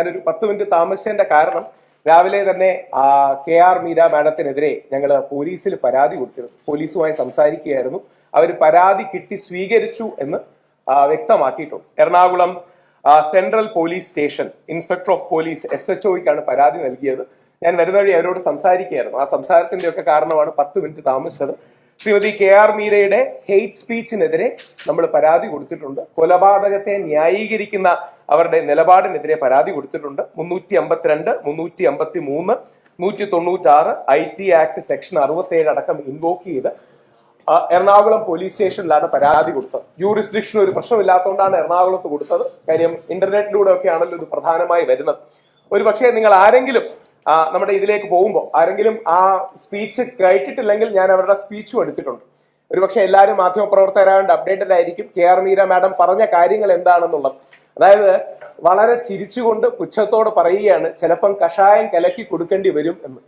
ഞാനൊരു പത്ത് മിനിറ്റ് താമസിച്ചതിന്റെ കാരണം രാവിലെ തന്നെ കെ ആർ മീര മാഡത്തിനെതിരെ ഞങ്ങൾ പോലീസിൽ പരാതി കൊടുത്തിരുന്നു. പോലീസുമായി സംസാരിക്കുകയായിരുന്നു. അവർ പരാതി കിട്ടി സ്വീകരിച്ചു എന്ന് വ്യക്തമാക്കിയിട്ടുണ്ട്. Ernakulam central police station inspector of police S H ഒയ്ക്കാണ് പരാതി നൽകിയത്. ഞാൻ വരുന്ന വഴി അവരോട് സംസാരിക്കുകയായിരുന്നു. ആ സംസാരത്തിന്റെ ഒക്കെ കാരണമാണ് പത്ത് മിനിറ്റ് താമസിച്ചത്. ശ്രീമതി കെ ആർ മീരയുടെ ഹെയ്റ്റ് സ്പീച്ചിനെതിരെ നമ്മൾ പരാതി കൊടുത്തിട്ടുണ്ട്. കൊലപാതകത്തെ ന്യായീകരിക്കുന്ന അവരുടെ നിലപാടിനെതിരെ പരാതി കൊടുത്തിട്ടുണ്ട്. മുന്നൂറ്റി അമ്പത്തിരണ്ട് മുന്നൂറ്റി അമ്പത്തി മൂന്ന് നൂറ്റി തൊണ്ണൂറ്റാറ് ഐ ടി ആക്ട് സെക്ഷൻ അറുപത്തി ഏഴ് അടക്കം ഇൻവോക്ക് ചെയ്ത് എറണാകുളം പോലീസ് സ്റ്റേഷനിലാണ് പരാതി കൊടുത്തത്. ജൂറിസ്ഡിക്ഷൻ ഒരു പ്രശ്നമില്ലാത്തതുകൊണ്ടാണ് എറണാകുളത്ത് കൊടുത്തത്. കാര്യം ഇന്റർനെറ്റിലൂടെ ഒക്കെ ആണല്ലോ ഇത് പ്രധാനമായി വരുന്നത്. ഒരു പക്ഷേ നിങ്ങൾ ആരെങ്കിലും നമ്മുടെ ഇതിലേക്ക് പോകുമ്പോൾ ആരെങ്കിലും ആ സ്പീച്ച് കേട്ടിട്ടില്ലെങ്കിൽ ഞാൻ അവരുടെ സ്പീച്ചും എടുത്തിട്ടുണ്ട്. ഒരുപക്ഷെ എല്ലാവരും മാധ്യമപ്രവർത്തകരായതുകൊണ്ട് അപ്ഡേറ്റഡ് ആയിരിക്കും കെ ആർ മീര മാഡം പറഞ്ഞ കാര്യങ്ങൾ എന്താണെന്നുള്ളത്. അതായത് വളരെ ചിരിച്ചുകൊണ്ട് പുച്ഛത്തോട് പറയുകയാണ് ചിലപ്പം കഷായം കലക്കി കൊടുക്കേണ്ടി വരും എന്ന്.